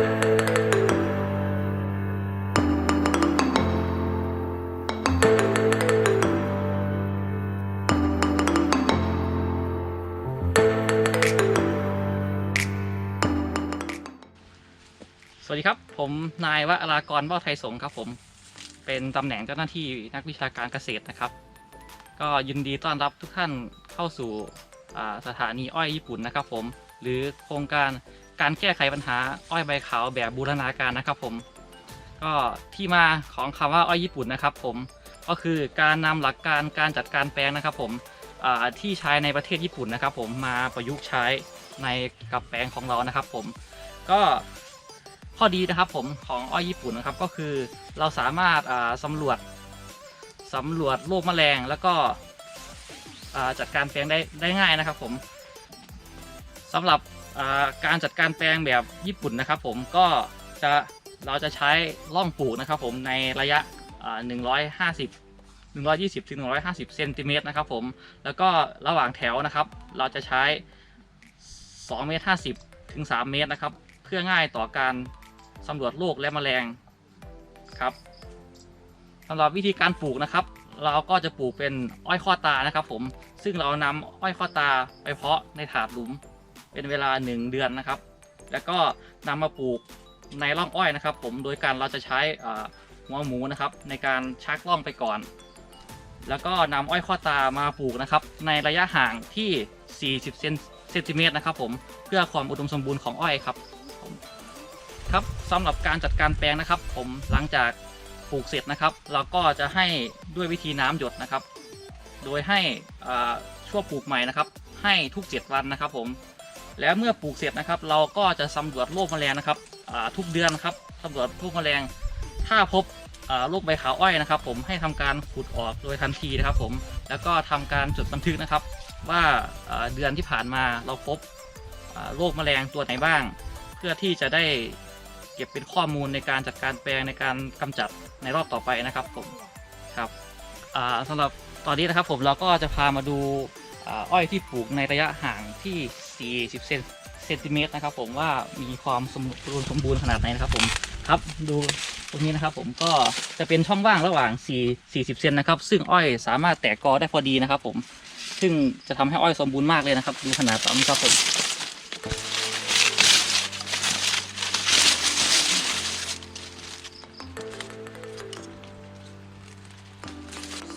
สวัสดีครับ ผมนายวรากรเบ้าไทยสงครับผมเป็นตำแหน่งเจ้าหน้าที่นักวิชาการเกษตรนะครับ ก็ยินดีต้อนรับทุกท่านเข้าสู่สถานีอ้อยญี่ปุ่นนะครับผม หรือโครงการ การแก้ไขปัญหาอ้อยใบขาวแบบบูรณาการนะครับผม ก็ที่มาของคำว่าอ้อยญี่ปุ่นนะครับ ผมก็คือการนำหลักการการจัดการแปลงนะครับ ผมที่ใช้ในประเทศญี่ปุ่นนะครับ ผมมาประยุกต์ใช้ในกับแปลงของเรานะครับ ผมก็ข้อดีนะครับผมของอ้อยญี่ปุ่นนะครับก็คือเราสามารถอ่าสำรวจสำรวจโรคแมลงแล้วก็จัดการแปลงได้ได้ง่ายนะครับ ผม สำหรับการจัดการแปลงแบบญี่ปุ่นนะครับ ผมก็จะเราจะใช้ร่องปลูกนะครับ ผมในระยะอ่า150 120ถึง150เซนติเมตรนะครับ ผมแล้วก็ระหว่างแถวนะครับ เราจะใช้2เมตร50ถึง3เมตรนะครับ เพื่อง่ายต่อการสำรวจโรคและแมลงครับสำหรับวิธีการปลูกนะครับ เราก็จะปลูกเป็นอ้อยข้อตานะครับ ผมซึ่งเรานำอ้อยข้อตาไปเพาะในถาดหลุม เป็นเวลา 1 เดือนนะครับ แล้วก็นำมาปลูกในร่องอ้อยนะครับ ผมโดยการเราจะใช้หัวหมูนะครับในการชักร่องไปก่อน แล้วก็นำอ้อยข้อตามาปลูกนะครับ ในระยะห่างที่ 40 เซนติเมตรนะครับ ผมเพื่อความอุดมสมบูรณ์ของอ้อยครับครับสำหรับการจัดการแปลงนะครับ ผมหลังจากปลูกเสร็จนะครับ เราก็จะให้ด้วยวิธีน้ำหยดนะครับ โดยให้ช่วงปลูกใหม่นะครับ ให้ทุก 7 วันนะครับ ผม แล้วเมื่อปลูกเสร็จนะครับ เราก็จะสำรวจโรคแมลงนะครับทุกเดือนครับสำรวจโรคแมลง ถ้าพบโรคใบขาวอ้อยนะครับ ผมให้ทำการขุดออกโดยทันทีนะครับ ผมแล้วก็ทำการจดบันทึกนะครับ ว่าเดือนที่ผ่านมาเราพบโรคแมลงตัวไหนบ้าง เพื่อที่จะได้เก็บเป็นข้อมูลในการจัดการแปลงในการกำจัดในรอบต่อไปนะครับผมครับอ่าสำหรับตอนนี้นะครับผมเราก็จะพามาดูอ้อยที่ปลูกในระยะห่างที่ 40เซนเซนติเมตรนะครับ ผมว่ามีความสมบูรณ์สมบูรณ์ขนาดไหนนะครับ ผมครับดูตรงนี้นะครับ ผมก็จะเป็นช่องว่างระหว่าง 4 40เซนนะครับ ซึ่งอ้อยสามารถแตกกอได้พอดีนะครับ ผม ซึ่งจะทำให้อ้อยสมบูรณ์มากเลยนะครับ ดูขนาดตามนี้ครับผม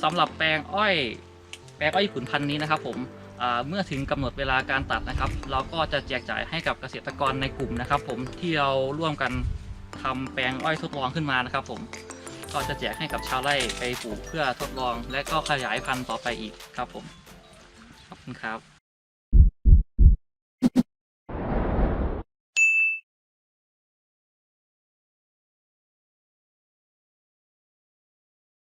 สำหรับแปลงอ้อย แปลงอ้อยญี่ปุ่นพันธุ์นี้นะครับ ผม เมื่อถึงกำหนดเวลาการตัดนะครับ เราก็จะแจกจ่ายให้กับเกษตรกรในกลุ่มนะครับ ผมที่เราร่วมกันทำแปลงอ้อยทดลองขึ้นมานะครับ ผมก็จะแจกให้กับชาวไร่ไปปลูกเพื่อทดลอง และก็ขยายพันธุ์ต่อไปอีกครับผมขอบคุณครับ